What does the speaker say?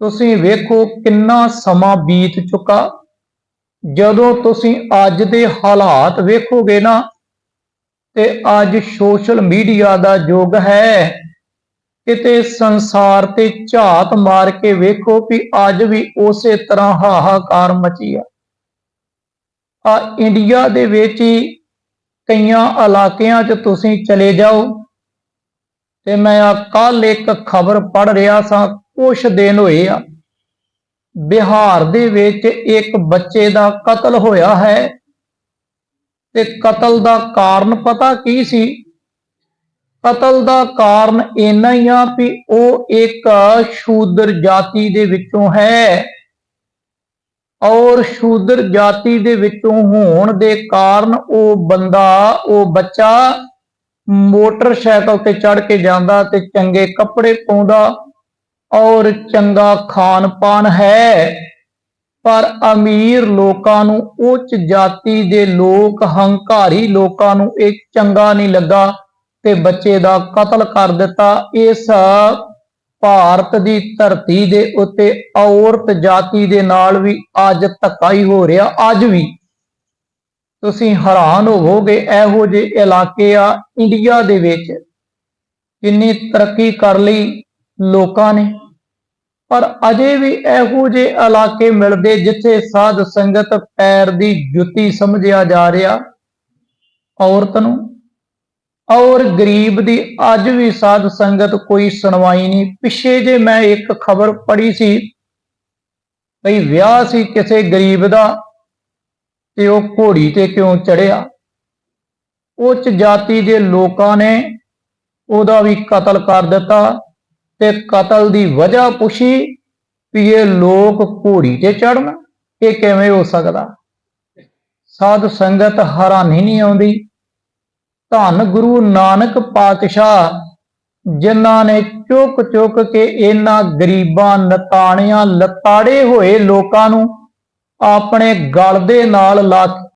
ਤੁਸੀਂ ਵੇਖੋ ਕਿੰਨਾ ਸਮਾਂ ਬੀਤ ਚੁੱਕਾ। ਜਦੋਂ ਤੁਸੀਂ ਅੱਜ ਦੇ ਹਾਲਾਤ ਵੇਖੋਗੇ ਨਾ, ਤੇ ਅੱਜ ਸੋਸ਼ਲ ਮੀਡੀਆ ਦਾ ਯੁੱਗ ਹੈ। ਕਿਤੇ ਸੰਸਾਰ ਤੇ ਝਾਤ ਮਾਰ ਕੇ ਵੇਖੋ ਵੀ ਅੱਜ ਵੀ ਉਸੇ ਤਰ੍ਹਾਂ ਹਾਹਾਕਾਰ ਮਚੀ ਆ। ਆ ਇੰਡੀਆ ਦੇ ਵਿੱਚ ਹੀ ਕਈਆਂ ਇਲਾਕਿਆਂ 'ਚ ਤੁਸੀਂ ਚਲੇ ਜਾਓ, ਤੇ ਮੈਂ ਆ ਕੱਲ ਇੱਕ ਖਬਰ ਪੜ ਰਿਹਾ ਸਾਂ। ਕੁਛ ਦਿਨ ਹੋਏ ਆ। ਬਿਹਾਰ ਦੇ ਵਿੱਚ ਇੱਕ ਬੱਚੇ ਦਾ ਕਤਲ ਹੋਇਆ ਹੈ ਤੇ ਕਤਲ ਦਾ ਕਾਰਨ ਪਤਾ ਕੀ ਸੀ? ਕਤਲ ਦਾ ਕਾਰਨ ਇੰਨਾ ਹੀ ਆ ਵੀ ਉਹ ਇੱਕ ਸ਼ੂਦਰ ਜਾਤੀ ਦੇ ਵਿੱਚੋਂ ਹੈ ਔਰ ਸ਼ੂਦਰ ਜਾਤੀ ਦੇ ਵਿੱਚੋਂ ਹੋਣ ਦੇ ਕਾਰਨ ਉਹ ਬੰਦਾ, ਉਹ ਬੱਚਾ ਮੋਟਰਸਾਈਕਲ ਤੇ ਚੜ ਕੇ ਜਾਂਦਾ ਤੇ ਚੰਗੇ ਕੱਪੜੇ ਪਾਉਂਦਾ ਔਰ ਚੰਗਾ ਖਾਨ ਪਾਨ ਹੈ। ਪਰ ਅਮੀਰ ਲੋਕਾਂ ਨੂੰ, ਉੱਚ ਜਾਤੀ ਦੇ ਲੋਕ, ਹੰਕਾਰੀ ਲੋਕਾਂ ਨੂੰ ਇਹ ਚੰਗਾ ਨਹੀਂ ਲੱਗਾ ਤੇ ਬੱਚੇ ਦਾ ਕਤਲ ਕਰ ਦਿੱਤਾ। ਇਸ ਭਾਰਤ ਦੀ ਧਰਤੀ ਦੇ ਉੱਤੇ ਔਰਤ ਜਾਤੀ ਦੇ ਨਾਲ ਵੀ ਅੱਜ ਧੱਕਾ ਹੀ ਹੋ ਰਿਹਾ। ਅੱਜ ਵੀ ਤੁਸੀਂ ਹੈਰਾਨ ਹੋਵੋਗੇ, ਇਹੋ ਜਿਹੇ ਇਲਾਕੇ ਆ ਇੰਡੀਆ ਦੇ ਵਿੱਚ ਕਿੰਨੀ ਤਰੱਕੀ ਕਰ ਲਈ ਲੋਕਾਂ ਨੇ। ਪਰ ਅਜੇ ਵੀ ਇਹੋ ਜਿਹੇ ਇਲਾਕੇ ਮਿਲਦੇ ਜਿੱਥੇ ਸਾਧ ਸੰਗਤ ਪੈਰ ਦੀ ਜੁੱਤੀ ਸਮਝਿਆ ਜਾ ਰਿਹਾ। ਔਰਤ ਨੂੰ। ਔਰ ਗਰੀਬ ਦੀ ਅੱਜ ਵੀ ਸਾਧ ਸੰਗਤ ਕੋਈ ਸੁਣਵਾਈ ਨਹੀਂ। ਪਿੱਛੇ ਜੇ ਮੈਂ ਇੱਕ ਖਬਰ ਪੜ੍ਹੀ ਸੀ ਭਈ ਵਿਆਹ ਸੀ ਕਿਸੇ ਗਰੀਬ ਦਾ ਤੇ ਉਹ ਘੋੜੀ ਤੇ ਕਿਉਂ ਚੜਿਆ ਉੱਚ ਜਾਤੀ ਦੇ ਲੋਕਾਂ ਨੇ ਉਹਦਾ ਵੀ ਕਤਲ ਕਰ ਦਿੱਤਾ। ਤੇ ਕਤਲ ਦੀ ਵਜ੍ਹਾ ਪੁੱਛੀ ਵੀ ਇਹ ਲੋਕ ਘੋੜੀ ਤੇ ਚੜਨ ਇਹ ਕਿਵੇਂ ਹੋ ਸਕਦਾ? ਸਾਧ ਸੰਗਤ ਹੈਰਾਨੀ ਨਹੀਂ ਆਉਂਦੀ। ਧੰਨ ਗੁਰੂ ਨਾਨਕ ਪਾਤਸ਼ਾਹ, ਜਿਨ੍ਹਾਂ ਨੇ ਚੁੱਕ ਚੁੱਕ ਕੇ ਇਹਨਾਂ ਗਰੀਬਾਂ ਨਤਾਣਿਆਂ ਲਤਾੜੇ ਹੋਏ ਲੋਕਾਂ ਨੂੰ ਆਪਣੇ ਗਲ ਦੇ ਨਾਲ ਲਾ